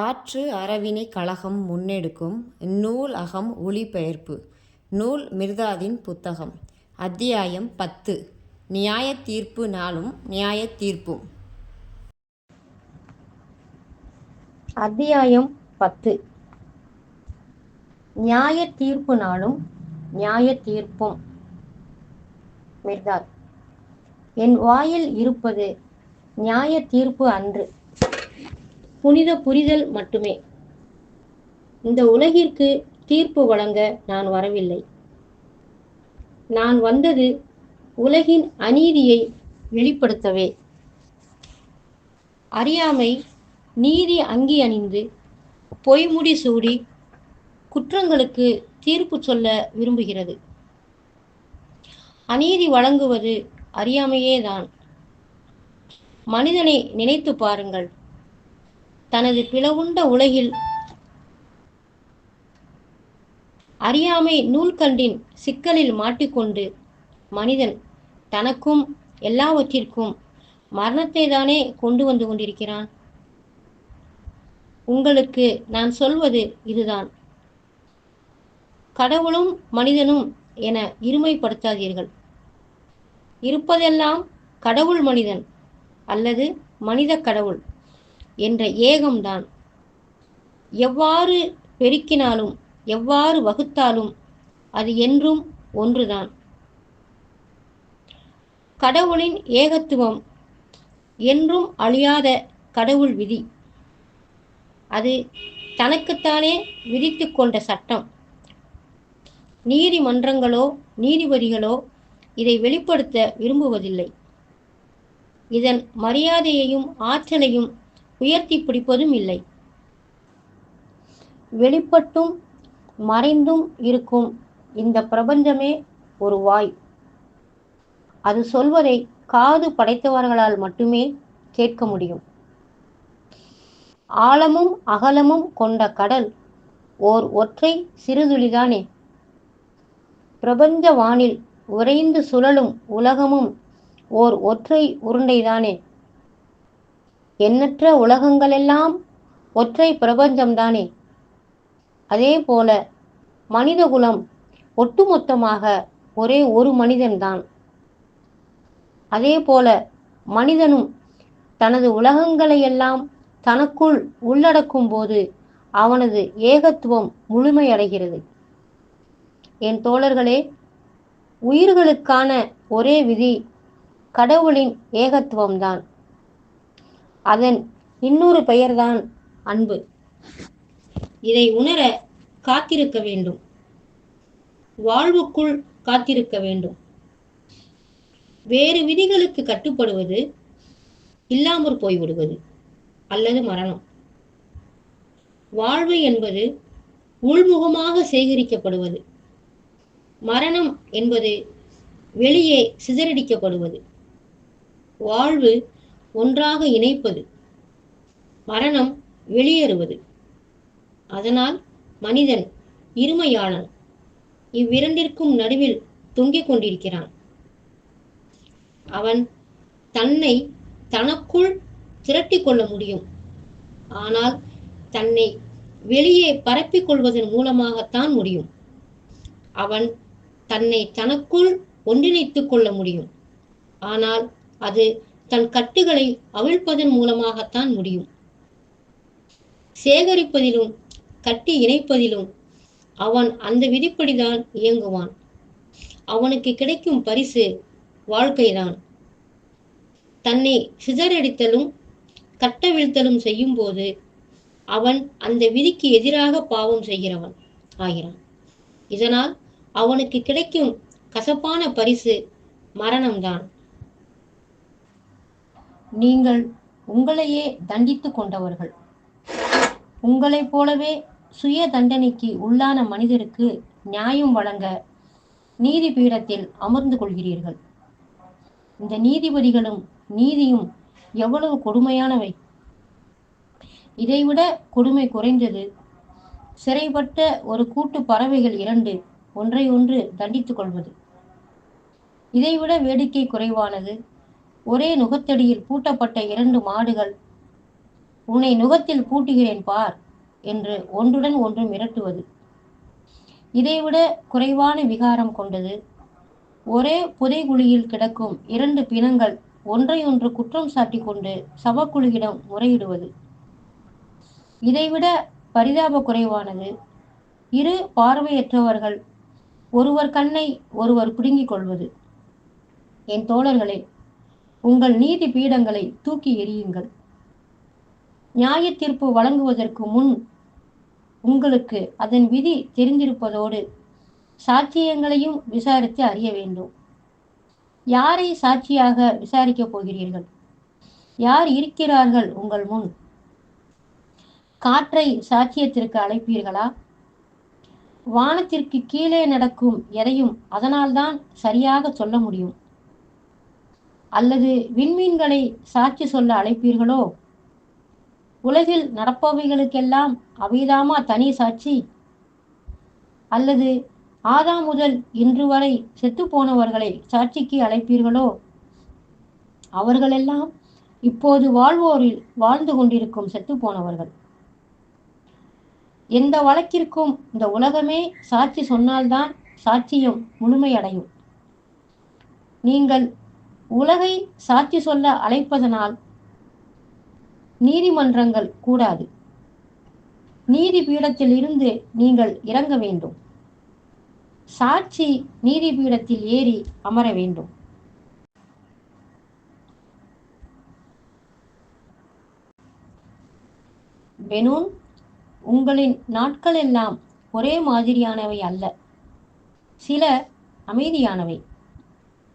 ஆற்று அறவினை கழகம் முன்னெடுக்கும் நூல் அகம் ஒளிபெயர்ப்பு நூல் மிர்தாதின் புத்தகம். அத்தியாயம் பத்து. நியாய தீர்ப்பு நாளும் நியாய தீர்ப்பும் அத்தியாயம் பத்து. நியாய தீர்ப்பு நாளும் நியாய தீர்ப்பும் மிர்தாத். என் வாயில் இருப்பது நியாய தீர்ப்பு அன்று. புனித புரிதல் மட்டுமே. இந்த உலகிற்கு தீர்ப்பு வழங்க நான் வரவில்லை. நான் வந்தது உலகின் அநீதியை வெளிப்படுத்தவே. அறியாமை நீதி அங்கி அணிந்து பொய்முடி சூடி குற்றங்களுக்கு தீர்ப்பு சொல்ல விரும்புகிறது. அநீதி வழங்குவது அறியாமையேதான். மனிதனை நினைத்து பாருங்கள். தனது பிளவுண்ட உலகில் அறியாமை நூல்கண்டின் சிக்கலில் மாட்டிக்கொண்டு மனிதன் தனக்கும் எல்லாவற்றிற்கும் மரணத்தை தானே கொண்டு வந்து கொண்டிருக்கிறான்? உங்களுக்கு நான் சொல்வது இதுதான். கடவுளும் மனிதனும் என இருமைப்படுத்தாதீர்கள். இருப்பதெல்லாம் கடவுள் மனிதன் அல்லது மனித கடவுள். என்ற ஏகம்தான். எவ்வாறு பெருக்கினாலும் எவ்வாறு வகுத்தாலும் அது என்றும் ஒன்றுதான். கடவுளின் ஏகத்துவம் என்றும் அழியாத கடவுள் விதி. அது தனக்குத்தானே விதித்து கொண்ட சட்டம். நீதிமன்றங்களோ நீதிபதிகளோ இதை வெளிப்படுத்த விரும்புவதில்லை. இதன் மரியாதையையும் ஆற்றலையும் உயர்த்தி பிடிப்பதும் இல்லை. வெளிப்பட்டும் மறைந்தும் இருக்கும் இந்த பிரபஞ்சமே ஒரு வாய். அது சொல்வதை காது படைத்தவர்களால் மட்டுமே கேட்க முடியும். ஆழமும் அகலமும் கொண்ட கடல் ஓர் ஒற்றை சிறுதுளிதானே. பிரபஞ்ச வானில் உறைந்து சுழலும் உலகமும் ஓர் ஒற்றை உருண்டைதானே. எண்ணற்ற உலகங்களெல்லாம் ஒற்றை பிரபஞ்சம்தானே. அதே போல மனிதகுலம் ஒட்டுமொத்தமாக ஒரே ஒரு மனிதன்தான். அதே போல மனிதனும் தனது உலகங்களை எல்லாம் தனக்குள் உள்ளடக்கும் போது அவனது ஏகத்துவம் முழுமையடைகிறது. என் தோழர்களே உயிர்களுக்கான ஒரே விதி கடவுளின் ஏகத்துவம்தான். அதன் இன்னொரு பெயர்தான் அன்பு. இதை உணர காத்திருக்க வேண்டும். வாழ்வுக்குள் காத்திருக்க வேண்டும். வேறு விதிகளுக்கு கட்டுப்படுவது இல்லாமற் போய்விடுவது அல்லது மரணம். வாழ்வு என்பது உள்முகமாக சேகரிக்கப்படுவது. மரணம் என்பது வெளியே சிதறடிக்கப்படுவது. வாழ்வு ஒன்றாக இணைப்பது. மரணம் வெளியேறுவது. அதனால் மனிதன் இருமையாளன். இவ்விரண்டிற்கும் நடுவில் தொங்கிக் கொண்டிருக்கிறான். அவன் தன்னை தனக்குள் திரட்டிக் கொள்ள முடியும். ஆனால் தன்னை வெளியே பரப்பிக் கொள்வதன் மூலமாகத்தான் முடியும். அவன் தன்னை தனக்குள் ஒன்றிணைத்துக் கொள்ள முடியும். ஆனால் அது தன் கட்டுகளை அவிழ்ப்பதன் மூலமாகத்தான் முடியும். சேகரிப்பதிலும் கட்டி இணைப்பதிலும் அவன் அந்த விதிப்படிதான் இயங்குவான். அவனுக்கு கிடைக்கும் பரிசு வாழ்க்கைதான். தன்னை சிதறடித்தலும் கட்டவிழ்த்தலும் செய்யும் போது அவன் அந்த விதிக்கு எதிராக பாவம் செய்கிறவன் ஆகிறான். இதனால் அவனுக்கு கிடைக்கும் கசப்பான பரிசு மரணம்தான். நீங்கள் உங்களையே தண்டித்து கொண்டவர்கள். உங்களைப் போலவே சுய தண்டனைக்கு உள்ளான மனிதருக்கு நியாயம் வழங்க நீதி பீடத்தில் அமர்ந்து கொள்கிறீர்கள். இந்த நீதிபதிகளும் நீதியும் எவ்வளவு கொடுமையானவை. இதைவிட கொடுமை குறைந்தது. சிறைப்பட்ட ஒரு கூட்டு பறவைகள் இரண்டு ஒன்றை ஒன்று தண்டித்துக் கொள்வது. இதைவிட வேடிக்கை குறைவானது. ஒரே நுகத்தடியில் பூட்டப்பட்ட இரண்டு மாடுகள். உன்னை நுகத்தில் பூட்டுகிறேன் பார் என்று ஒன்றுடன் ஒன்று மிரட்டுவது. இதைவிட குறைவான விகாரம் கொண்டது. ஒரே புதைகுழியில் கிடக்கும் இரண்டு பிணங்கள் ஒன்றையொன்று குற்றம் சாட்டி கொண்டு சவக்குழுவிடம் முறையிடுவது. இதைவிட பரிதாப குறைவானது. இரு பார்வையற்றவர்கள் ஒருவர் கண்ணை ஒருவர் பிடுங்கிக் கொள்வது. என் தோழர்களே உங்கள் நீதி பீடங்களை தூக்கி எறியுங்கள். நியாய தீர்ப்பு வழங்குவதற்கு முன் உங்களுக்கு அதன் விதி தெரிந்திருப்பதோடு சாட்சியங்களையும் விசாரித்து அறிய வேண்டும். யாரை சாட்சியாக விசாரிக்கப் போகிறீர்கள்? யார் இருக்கிறார்கள் உங்கள் முன்? காற்றை சாட்சியத்திற்கு அழைப்பீர்களா? வானத்திற்கு கீழே நடக்கும் எதையும் அதனால்தான் சரியாக சொல்ல முடியும். அல்லது விண்மீன்களை சாட்சி சொல்ல அழைப்பீர்களோ? உலகில் நடப்பவைகளுக்கெல்லாம் அவைதாமா தனி சாட்சி? அல்லது ஆதாம் முதல் இன்று வரை செத்து போனவர்களை சாட்சிக்கு அழைப்பீர்களோ? அவர்களெல்லாம் இப்போது வாழ்வோரில் வாழ்ந்து கொண்டிருக்கும் செத்து போனவர்கள் எந்த வழக்கிற்கும் இந்த உலகமே சாட்சி சொன்னால்தான் சாட்சியம் முழுமையடையும். நீங்கள் உலகை சாட்சி சொல்ல அழைப்பதனால் நீதிமன்றங்கள் கூடாது. நீதி பீடத்தில் இருந்து நீங்கள் இறங்க வேண்டும். சாட்சி நீதி பீடத்தில் ஏறி அமர வேண்டும். பெனூன் உங்களின் நாட்கள் எல்லாம் ஒரே மாதிரியானவை அல்ல. சில அமைதியானவை.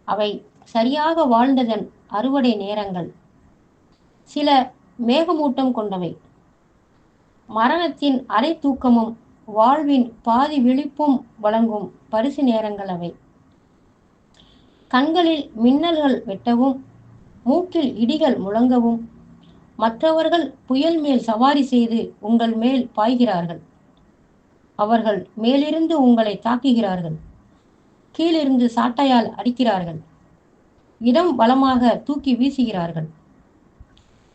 அவை சரியாக வாழ்ந்ததன் அறுவடை நேரங்கள். சில மேகமூட்டம் கொண்டவை. மரணத்தின் அரை தூக்கமும் வாழ்வின் பாதி விழிப்பும் வழங்கும் பரிசு நேரங்கள் அவை. கண்களில் மின்னல்கள் வெட்டவும் மூக்கில் இடிகள் முழங்கவும் மற்றவர்கள் புயல் மேல் சவாரி செய்து உங்கள் மேல் பாய்கிறார்கள். அவர்கள் மேலிருந்து உங்களை தாக்குகிறார்கள். கீழிருந்து சாட்டையால் அடிக்கிறார்கள். இடம் பலமாக தூக்கி வீசுகிறார்கள்.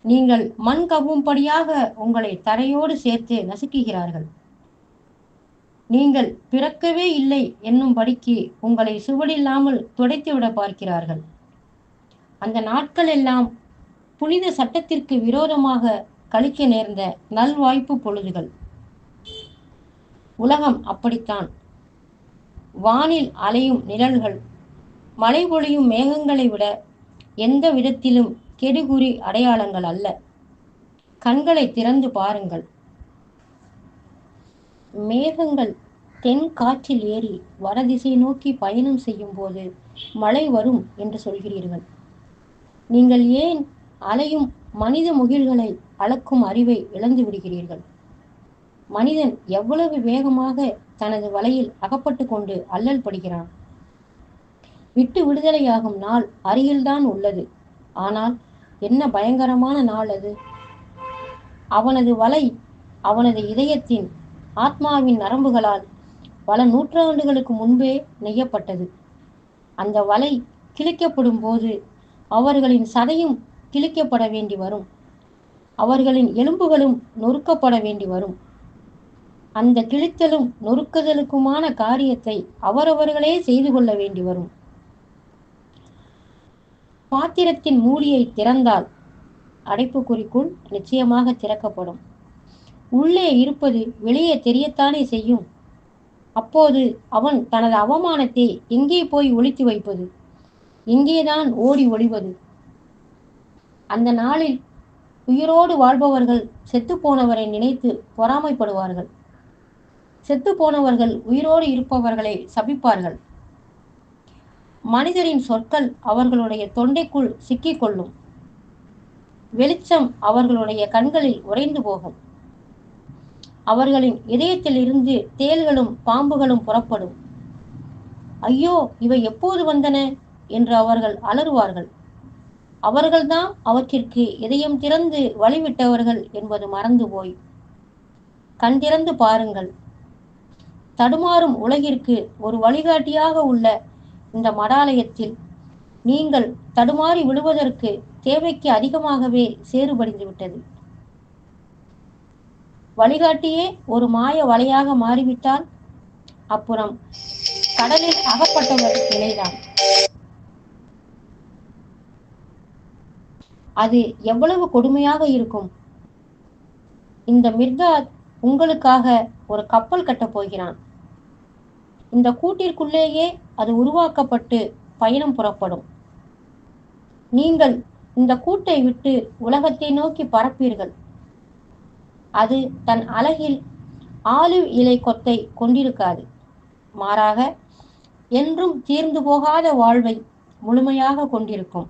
நீங்கள் மண் கவ்வும்படியாக உங்களை தரையோடு சேர்த்து நசுக்குகிறார்கள். நீங்கள் பிறக்கவே இல்லை என்னும்படிக்கு உங்களை சுவடில்லாமல் துடைத்துவிட பார்க்கிறார்கள். அந்த நாட்கள் எல்லாம் புனித சட்டத்திற்கு விரோதமாக கழிக்க நேர்ந்த நல்வாய்ப்பு பொழுதுகள். உலகம் அப்படித்தான். வானில் அலையும் நிழல்கள் மழை பொழியும் மேகங்களை விட எந்த விதத்திலும் கெடுகுறி அடையாளங்கள் அல்ல. கண்களை திறந்து பாருங்கள். மேகங்கள் தென் காற்றில் ஏறி வடதிசை நோக்கி பயணம் செய்யும் போது மழை வரும் என்று சொல்கிறீர்கள். நீங்கள் ஏன் அலையும் மனித முகில்களை அளக்கும் அறிவை இழந்து விடுகிறீர்கள்? மனிதன் எவ்வளவு வேகமாக தனது வலையில் அகப்பட்டு கொண்டு அல்லல் படுகிறான்? விட்டு விடுதலையாகும் நாள் அருகில்தான் உள்ளது. ஆனால் என்ன பயங்கரமான நாள் அது? அவனது வலை அவனது இதயத்தின் ஆத்மாவின் நரம்புகளால் பல நூற்றாண்டுகளுக்கு முன்பே நெய்யப்பட்டது. அந்த வலை கிழிக்கப்படும் போது அவர்களின் சதையும் கிழிக்கப்பட வேண்டி வரும். அவர்களின் எலும்புகளும் நொறுக்கப்பட வேண்டி வரும். அந்த கிழித்தலும் நொறுக்குதலுக்குமான காரியத்தை அவரவர்களே செய்து கொள்ள வேண்டி வரும். பாத்திரத்தின் மூடியை திறந்தால் அடைப்புக்குறிக்குள் நிச்சயமாக திறக்கப்படும். உள்ளே இருப்பது வெளியே தெரியத்தானே செய்யும்? அப்போது அவன் தனது அவமானத்தை எங்கே போய் ஒழித்து வைப்பது? எங்கேதான் ஓடி ஒளிவது? அந்த நாளில் உயிரோடு வாழ்பவர்கள் செத்து போனவரை நினைத்து பொறாமைப்படுவார்கள். செத்து போனவர்கள் உயிரோடு இருப்பவர்களை சபிப்பார்கள். மனிதரின் சொற்கள் அவர்களுடைய தொண்டைக்குள் சிக்கிக்கொள்ளும். வெளிச்சம் அவர்களுடைய கண்களில் உறைந்து போகும். அவர்களின் இதயத்தில் இருந்து தேள்களும் பாம்புகளும் புறப்படும். ஐயோ இவை எப்போது வந்தன? என்று அவர்கள் அலறுவார்கள். அவர்கள்தான் அவற்றிற்கு இதயம் திறந்து வழிவிட்டவர்கள் என்பது மறந்து போய் கண் திறந்து பாருங்கள். தடுமாறும் உலகிற்கு ஒரு வழிகாட்டியாக உள்ள இந்த மடாலயத்தில் நீங்கள் தடுமாறி விடுவதற்கு தேவைக்கு அதிகமாகவே சேறுபடிந்து விட்டது. வழிகாட்டியே ஒரு மாய வலையாக மாறிவிட்டால் அப்புறம் கடலில் அகப்பட்டவர் நிலைதான். அது எவ்வளவு கொடுமையாக இருக்கும். இந்த மிர்தா உங்களுக்காக ஒரு கப்பல் கட்டப் போகிறான். இந்த கூட்டிற்குள்ளேயே அது உருவாக்கப்பட்டு பயணம் புறப்படும். நீங்கள் இந்த கூட்டை விட்டு உலகத்தை நோக்கி பறப்பீர்கள் அது தன் அழகில் ஆலிவ் இலை கொத்தை கொண்டிருக்காது. மாறாக என்றும் தீர்ந்து போகாத வாழ்வை முழுமையாக கொண்டிருக்கும்.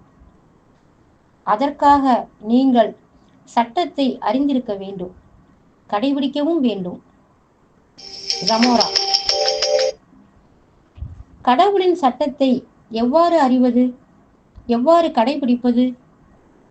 அதற்காக நீங்கள் சட்டத்தை அறிந்திருக்க வேண்டும். கடைபிடிக்கவும் வேண்டும். ரமோரா. கடவுளின் சட்டத்தை எவ்வாறு அறிவது? எவ்வாறு கடைபிடிப்பது?